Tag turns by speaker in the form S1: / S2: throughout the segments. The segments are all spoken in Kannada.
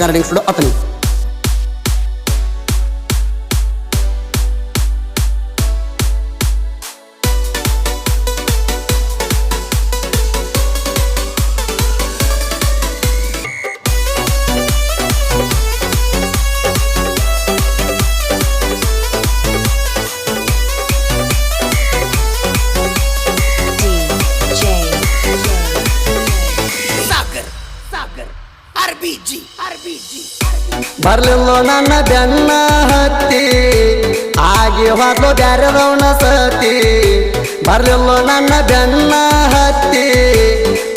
S1: got an influ
S2: ಬರ್ಲಿಲ್ಲ ನನ್ನ ಬೆನ್ನ ಹತ್ತಿ, ಆಗಿ ಹೋದ್ಲು ಬ್ಯಾರದವನ ಸತಿ. ಬರ್ಲಿಲ್ಲ ನನ್ನ ಬೆನ್ನ ಹತ್ತಿ,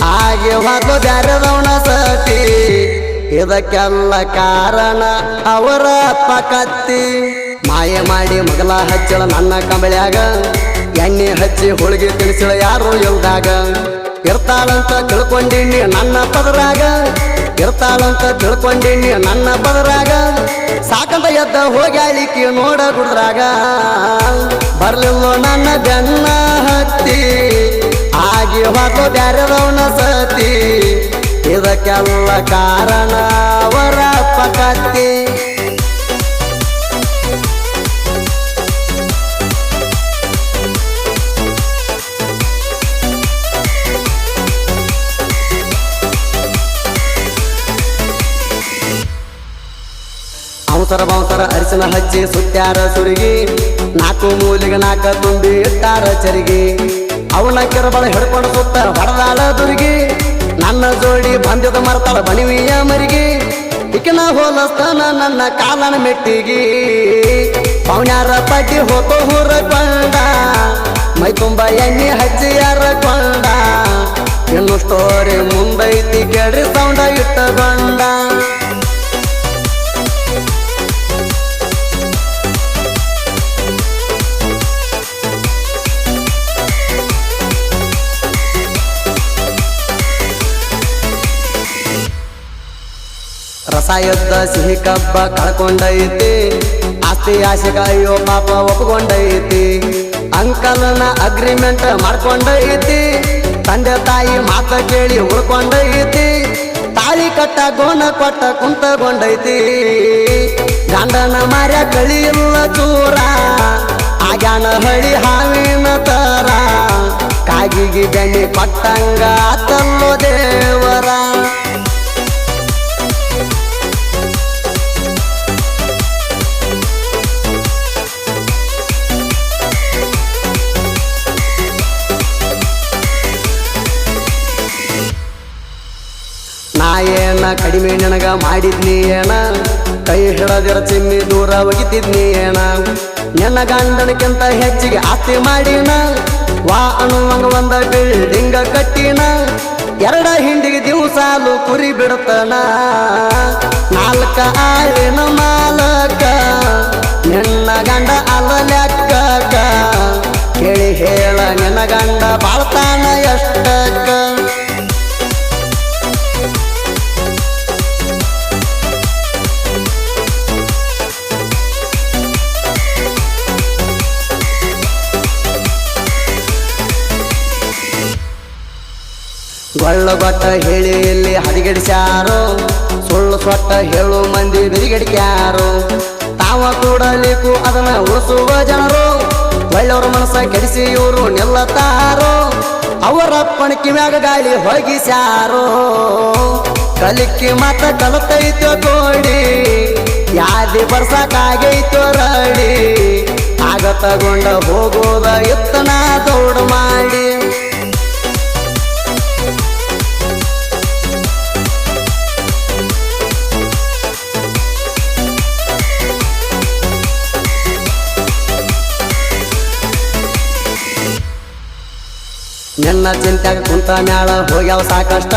S2: ಆಗಿ ಹೋದ್ಲು ಬ್ಯಾರದವನ ಸತಿ. ಇದಕ್ಕೆಲ್ಲ ಕಾರಣ ಅವರ ಅಪ್ಪ ಕತ್ತಿ. ಮಾಯ ಮಾಡಿ ಮಗಲ ಹಚ್ಚಳ ನನ್ನ ಕಂಬಳಿಯಾಗ, ಎಣ್ಣೆ ಹಚ್ಚಿ ಹೋಳಿಗೆ ತಿನಿಸಿಳ ಯಾರು ಇಲ್ದಾಗ. ಇರ್ತಾಳಂತ ತಿಳ್ಕೊಂಡಿನಿ ನನ್ನ ಪದರಾಗ. ಇರ್ತಾಳಂತ ತಿಳ್ಕೊಂಡಿನಿ ನನ್ನ ಬದರಾಗ. ಸಾಕಂತ ಎದ್ದ ಹೋಗ್ಯಾಳಿಕಿ ನೋಡ ಗುಡ್ರಾಗ ಬರ್ಲಿಲ್ಲ ನನ್ನ ಬೆನ್ನ ಹತ್ತಿ. ಆಗಿ ಹೋಗೋ ಬ್ಯಾರದವನ ಸತಿ. ಇದಕ್ಕೆಲ್ಲ ಕಾರಣ ಅವಸರ ಬಂಸರ ಅರಿಶಿನ ಹಚ್ಚಿ ಸುತ್ಯಾರ ಸುರಿಗಿ. ನಾಲ್ಕು ಮೂಲಿಗೆ ನಾಕ ತುಂಬಿ ಇಟ್ಟಾರ ಚರಿಗಿ. ಅವನ ಕೆರಬಳ ಹಿಡ್ಕೊಂಡು ಸುತ್ತ ಹೊಡೆದಾಳ ದುರ್ಗಿ. ನನ್ನ ಜೋಡಿ ಬಂದಿದ ಮರ್ತಾಳ ಬಣಿವಿಯ ಮರಿಗಿ. ಇಕಿನ ಹೋಲಸ್ತನ ನನ್ನ ಕಾಲನ ಮೆಟ್ಟಿಗಿ. ಪೌಣ್ಯಾರ ಪಟ್ಟಿ ಹೋತೋ ಹೂರ ಕೊಂಡ ಮೈ ತುಂಬ ಎಣ್ಣೆ ಹಚ್ಚಿ ಕೊಂಡ ಇನ್ನು ಸ್ಟೋರಿ ಮುಂದೈತಿ ಕೇಳಿ ರಸ ಎದ್ದ ಸಿಹಿ ಕಬ್ಬ ಕಳ್ಕೊಂಡೈತಿ. ಆಸ್ತಿ ಆಸೆಗಾಯೋ ಪಾಪ ಒಪ್ಕೊಂಡೈತಿ. ಅಂಕಲನ ಅಗ್ರಿಮೆಂಟ್ ಮಾಡ್ಕೊಂಡೈತಿ. ತಂದೆ ತಾಯಿ ಮಾತ ಕೇಳಿ ಉಳ್ಕೊಂಡೈತಿ. ತಾಳಿ ಕಟ್ಟ ಗೋಣ ಕೊಟ್ಟ ಕುಂತಗೊಂಡೈತಿ. ಗಂಡನ ಮಾರ್ಯ ಕಳಿಯಿಲ್ಲ ಚೂರ ಆಗ್ಯಾನ ಹಳಿ ಹಾವಿನ ತರ. ಕಾಗಿಗೆ ಬೆಣ್ಣೆ ಕೊಟ್ಟಂಗ ತಲ್ಲೋ ದೇವರ. ಏನ ಕಡಿಮೆ ನನಗ ಮಾಡಿದ್ನಿ ಏನ ಕೈ ಹಿಡದಿರ ಚಿಮ್ಮಿ ದೂರ ಒಗಿತಿದ್ನಿ ಏನ ನನ್ನ ಗಂಡನಕ್ಕಿಂತ ಹೆಚ್ಚಿಗೆ ಆಸ್ತಿ ಮಾಡಿನ? ವಾ ಅನ್ನುವಂಗ ಒಂದ ಬಿಲ್ಡಿಂಗ ಕಟ್ಟಿನ? ಎರಡ ಹಿಂಡಿಗೆ ದಿವಸಾಲು ಕುರಿ ಬಿಡ್ತನ ನಾಲ್ಕ ಆಳಿನ ಮಾಲಕ? ನಿನ್ನ ಗಂಡ ಅಲ್ಲ ಲೆಕ್ಕಕ? ಕೇಳಿ ಹೇಳ ನಿನ್ನ ಗಂಡ ಬಾಳ್ತಾನ ಎಷ್ಟಕ್ಕ ಗೊತ್ತ ಹೇಳಿ ಇಲ್ಲಿ ಹದಿಗೆಡಿಸ್ಯಾರು ಸುಳ್ಳು ಸೊಟ್ಟ ಹೇಳು ಮಂದಿ ಬಿರಿಗಡಿಕ್ಯಾರು. ತಾವ ಕೂಡಲಿಕ್ಕೂ ಅದನ್ನ ಉಳಿಸುವ ಜನರು. ಒಳ್ಳೆಯವ್ರ ಮನಸ್ಸ ಕೆಡಿಸಿ ಇವರು ನಿಲ್ಲತಾರು ಅವರ ಪಣಕಿ ಮ್ಯಾಗ ಗಾಳಿ ಹೋಗಿಸ್ಯಾರು ಕಲಿಕೆ ಮಾತ ಕಲತೈತೋ ಕೋಡಿ ಯಾದಿ ಬರ್ಸಕ್ಕಾಗೈತೋ ರಡಿ. ಆಗ ತಗೊಂಡ ಹೋಗೋದ ಎತ್ತನ ದೌಡ್ ಮಾಡಿ. ನಿನ್ನ ಚಿಂತ್ಯಾಗ ಕುಂತ ಮ್ಯಾಳ ಹೋಗ್ಯಾವ ಸಾಕಷ್ಟ.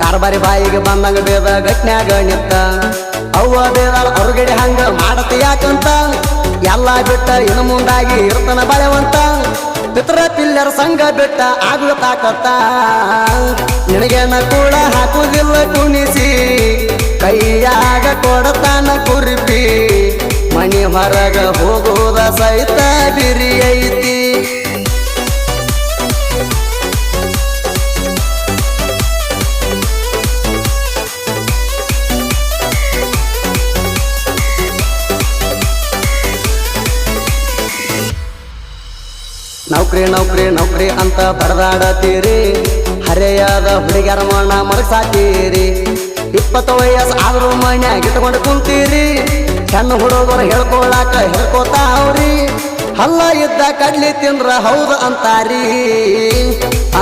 S2: ಕಾರ್ಬಾರಿ ಬಾಯಿಗೆ ಬಂದಂಗ ಬೇದ ಗಟ್ನ್ಯಾಗ ನಿಂತ. ಅವ್ವ ಬೇದಾಳ ಹೊರಗಡೆ ಹಂಗ ಮಾಡತಿ ಯಾಕಂತ. ಎಲ್ಲ ಬಿಟ್ಟ ಇನ್ನು ಮುಂದಾಗಿ ಇರ್ತನ ಬಳೆವಂತ. ಪಿತ್ರ ಪಿಲ್ಲರ ಸಂಘ ಬಿಟ್ಟ ಆಗುವ ತಾಕತ್ತ ನಿನಗೇನ ಕೂಡ ಹಾಕುದಿಲ್ಲ ಕುಣಿಸಿ. ಕೈಯಾಗ ಕೊಡತಾನ ಕುರಿಪಿ. ಮಣಿ ಹೊರಗ ಹೋಗುವುದ ಸಹಿತ ಬಿರಿ ನೌಕರಿ, ನೌಕ್ರಿ ನೌಕ್ರಿ ಅಂತ ಬಡದಾಡತೀರಿ. ಹರೆಯಾದ ಹುಡುಗಿಯರ ಮಣ್ಣ ಮರಸಾಕೀರಿ ಇಪ್ಪತ್ತು ವಯಸ್ಸು ಆದರೂ ಮನ್ಯಾಗ ಇಟ್ಕೊಂಡು ಕುಂತೀರಿ. ಹೆಣ್ಣು ಹುಡುಗರು ಹೇಳ್ಕೊಳಾಕ ಹೇಳ್ಕೊತಾವ್ರಿ. ಹಲ್ಲ ಇದ್ದ ಕಡ್ಲಿ ತಿಂದ್ರ ಹೌದು ಅಂತಾರಿ.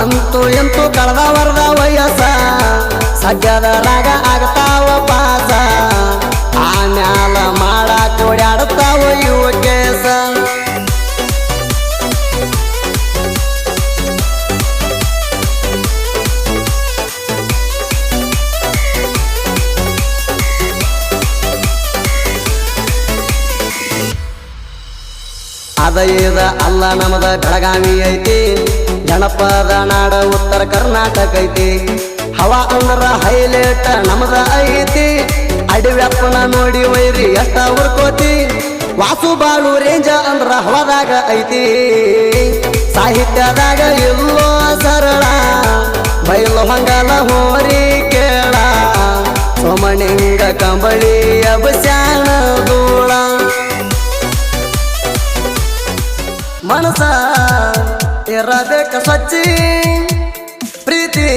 S2: ಅಂತೂ ಎಂತೂ ಕಳೆದ ವರದ ವಯಸ್ಸ. ಸದ್ಯದರಾಗ ರಾಗ ಪಾಸ ಅದ ಇದ ಅಲ್ಲ ನಮದ ಬೆಳಗಾವಿ ಐತಿ ಜನಪದ ನಾಡ ಉತ್ತರ ಕರ್ನಾಟಕ ಐತಿ ಹವಾ ಅಂದ್ರ ಹೈಲೈಟ್ ನಮದ ಐತಿ. ಅಡಿವ್ಯಪ್ಪನ ನೋಡಿ ವೈರಿ ಎಷ್ಟ ಉರ್ಕೋತಿ. ವಾಸು ಬಾಳು ರೇಂಜ ಅಂದ್ರ ಹವಾದಾಗ ಐತಿ. ಸಾಹಿತ್ಯದಾಗ ಎಲ್ಲೋ ಸರಳ. ಬೈಲು ಹಂಗಲ ಹೋರಿ ಕೇಳ. ಸೋಮಣಿಂಗ ಕಂಬಳಿ ಅಬಸ್ಯಾಣ ದೂಳ ಮನಸ ಇರಬೇಕ ಸ್ವಚ್ಛಿ ಪ್ರೀತಿ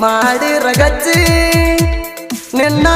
S2: ಮಾಡಿ ರಗಚ್ಚಿ ನಿನ್ನ